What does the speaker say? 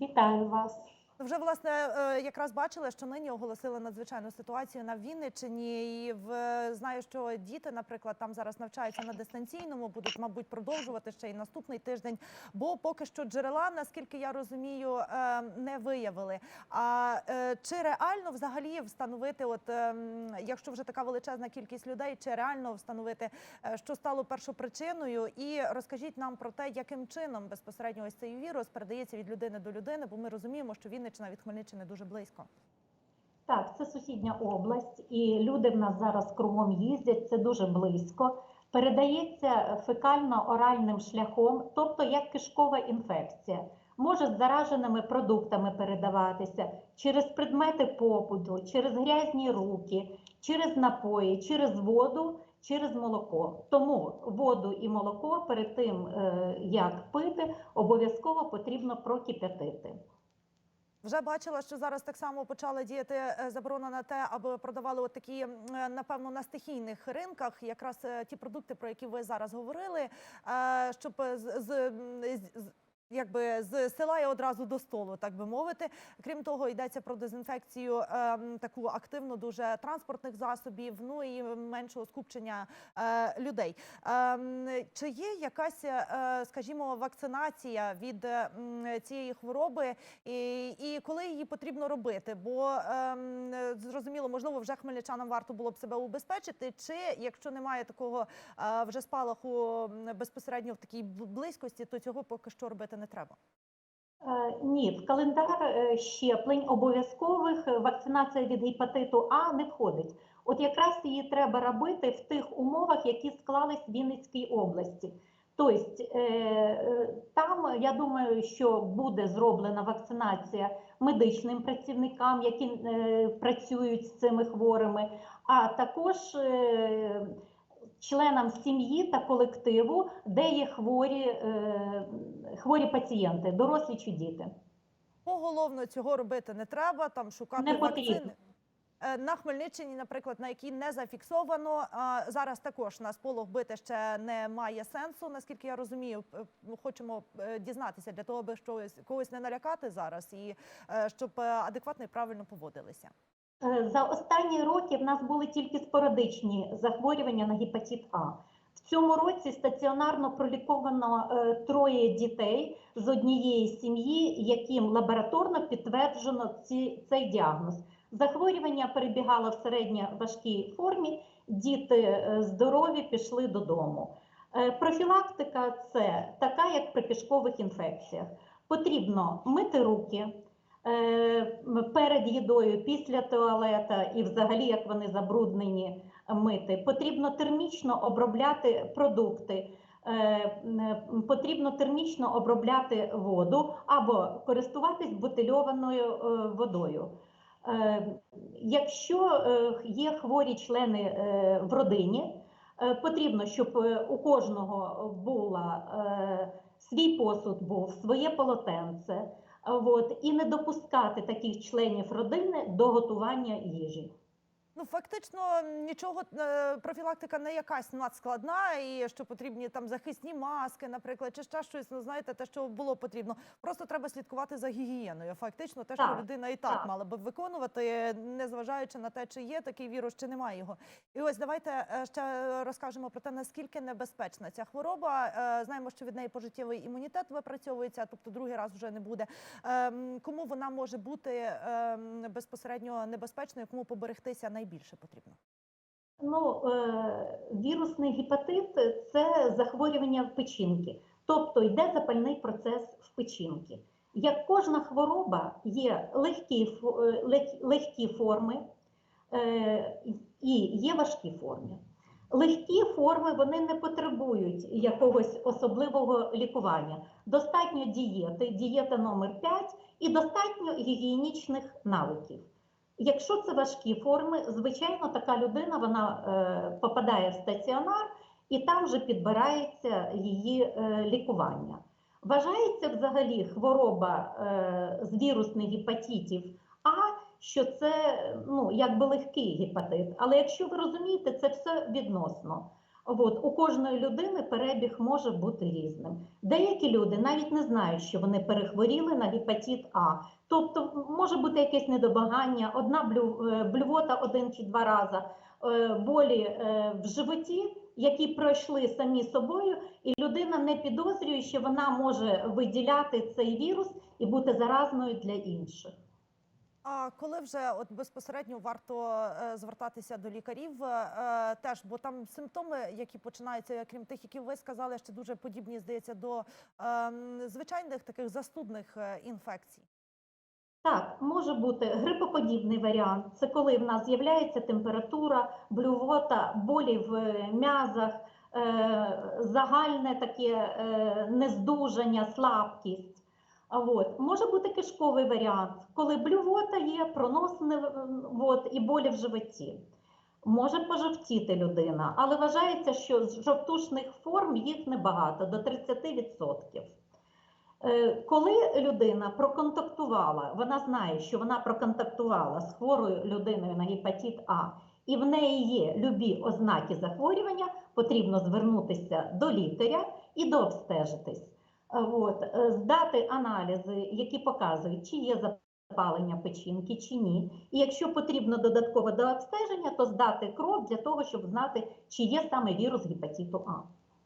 guitarras. Вже власне е, якраз бачили, що нині оголосили надзвичайну ситуацію на Вінниччині. І в знаю, що діти, наприклад, там зараз навчаються на дистанційному, будуть, мабуть, продовжувати ще й наступний тиждень. Бо поки що джерела, наскільки я розумію, е, не виявили. А е, чи реально взагалі встановити, от ем, якщо вже така величезна кількість людей, чи реально встановити, що стало першопричиною? І розкажіть нам про те, яким чином безпосередньо ось цей вірус передається від людини до людини, бо ми розуміємо, що Вінниччина від Хмельниччини дуже близько. Так, це сусідня область, і люди в нас зараз кругом їздять, це дуже близько. Передається фекально-оральним шляхом, тобто як кишкова інфекція. Може з зараженими продуктами передаватися через предмети побуту, через грязні руки, через напої, через воду, через молоко. Тому воду і молоко перед тим, е, як пити, обов'язково потрібно прокип'ятити. Вже бачила, що зараз так само почала діяти е, заборона на те, аби продавали от такі, е, напевно, на стихійних ринках, якраз е, ті продукти, про які ви зараз говорили, щоб з, з- з- Якби з села і одразу до столу, так би мовити. Крім того, йдеться про дезінфекцію ем, таку активну дуже транспортних засобів, ну і меншого скупчення е, людей. Ем, чи є якась, е, скажімо, вакцинація від е, цієї хвороби, і, і коли її потрібно робити? Бо е, зрозуміло, можливо, вже хмельничанам варто було б себе убезпечити, чи якщо немає такого е, вже спалаху безпосередньо в такій близькості, то цього поки що робити не треба. Е, Ні, в календар е, щеплень обов'язкових е, вакцинація від гепатиту А не входить. От якраз її треба робити в тих умовах, які склались в Вінницькій області. Тобто там я думаю, що буде зроблена вакцинація медичним працівникам, які працюють з цими хворими, а також членам сім'ї та колективу, де є хворі, хворі пацієнти, дорослі чи діти. Поголовно цього робити не треба, там шукати Не вакцини. Е, На Хмельниччині, наприклад, на якій не зафіксовано, а, зараз також на сполох бити ще немає сенсу, наскільки я розумію. П- п- Хочемо е, дізнатися для того, аби щось когось не налякати зараз, і е, щоб е, адекватно і правильно поводилися. Е, За останні роки в нас були тільки спорадичні захворювання на гепатит А. В цьому році стаціонарно проліковано е, троє дітей з однієї сім'ї, яким лабораторно підтверджено ці, цей діагноз. Захворювання перебігало в середньо важкій формі, діти е, здорові пішли додому. Е, Профілактика це така, як при кишкових інфекціях. Потрібно мити руки, перед їдою, після туалета і взагалі, як вони забруднені, мити. Потрібно термічно обробляти продукти. е, Потрібно термічно обробляти воду або користуватись бутильованою е, водою. Е, Якщо е, є хворі члени е, в родині, е, потрібно, щоб е, у кожного була е, свій посуд був, своє полотенце. От, і не допускати таких членів родини до готування їжі. Ну фактично нічого е, профілактика не якась надскладна, і що потрібні там захисні маски, наприклад, чи ще щось. Ну знаєте, те, що було потрібно. Просто треба слідкувати за гігієною. Фактично, те, що Так, людина і так, так. мала би виконувати, незважаючи на те, чи є такий вірус, чи немає його. І ось давайте е, ще розкажемо про те, наскільки небезпечна ця хвороба. Е, Знаємо, що від неї пожиттєвий імунітет випрацьовується, тобто другий раз вже не буде. Ем, Кому вона може бути ем, безпосередньо небезпечною, кому поберегтися найбільше потрібно? Ну, е, вірусний гепатит це захворювання в печінки, тобто йде запальний процес в печінки. Як кожна хвороба, є легкі, е, лег- легкі форми е, і є важкі форми. Легкі форми вони не потребують якогось особливого лікування. Достатньо дієти, дієта номер 5 і достатньо гігієнічних навиків. Якщо це важкі форми, звичайно, така людина вона е, попадає в стаціонар і там вже підбирається її е, лікування. Вважається взагалі хвороба е, з вірусних гепатитів А, що це ну, якби легкий гепатит. Але якщо ви розумієте, це все відносно. От, у кожної людини перебіг може бути різним. Деякі люди навіть не знають, що вони перехворіли на гепатит А. Тобто може бути якесь недобагання, одна е, блювота один чи два рази, е, болі е, в животі, які пройшли самі собою, і людина не підозрює, що вона може виділяти цей вірус і бути заразною для інших. А коли вже от безпосередньо варто е, звертатися до лікарів, е, теж бо там симптоми, які починаються, крім тих, які ви сказали, ще дуже подібні, здається, до ем, звичайних таких застудних е, інфекцій. Так, може бути грипоподібний варіант. Це коли в нас з'являється температура, блювота, болі в м'язах, загальне таке нездужання, слабкість. От може бути кишковий варіант, коли блювота є, пронос не от, і болі в животі. Може пожовтіти людина, але вважається, що з жовтушних форм їх небагато, до 30%. Е, Коли людина проконтактувала, вона знає, що вона проконтактувала з хворою людиною на гепатит А, і в неї є любі ознаки захворювання, потрібно звернутися до лікаря і дообстежитись. Е, От, е, здати аналізи, які показують, чи є запалення печінки, чи ні. І якщо потрібно додаткове дообстеження, то здати кров для того, щоб знати, чи є саме вірус гепатиту А.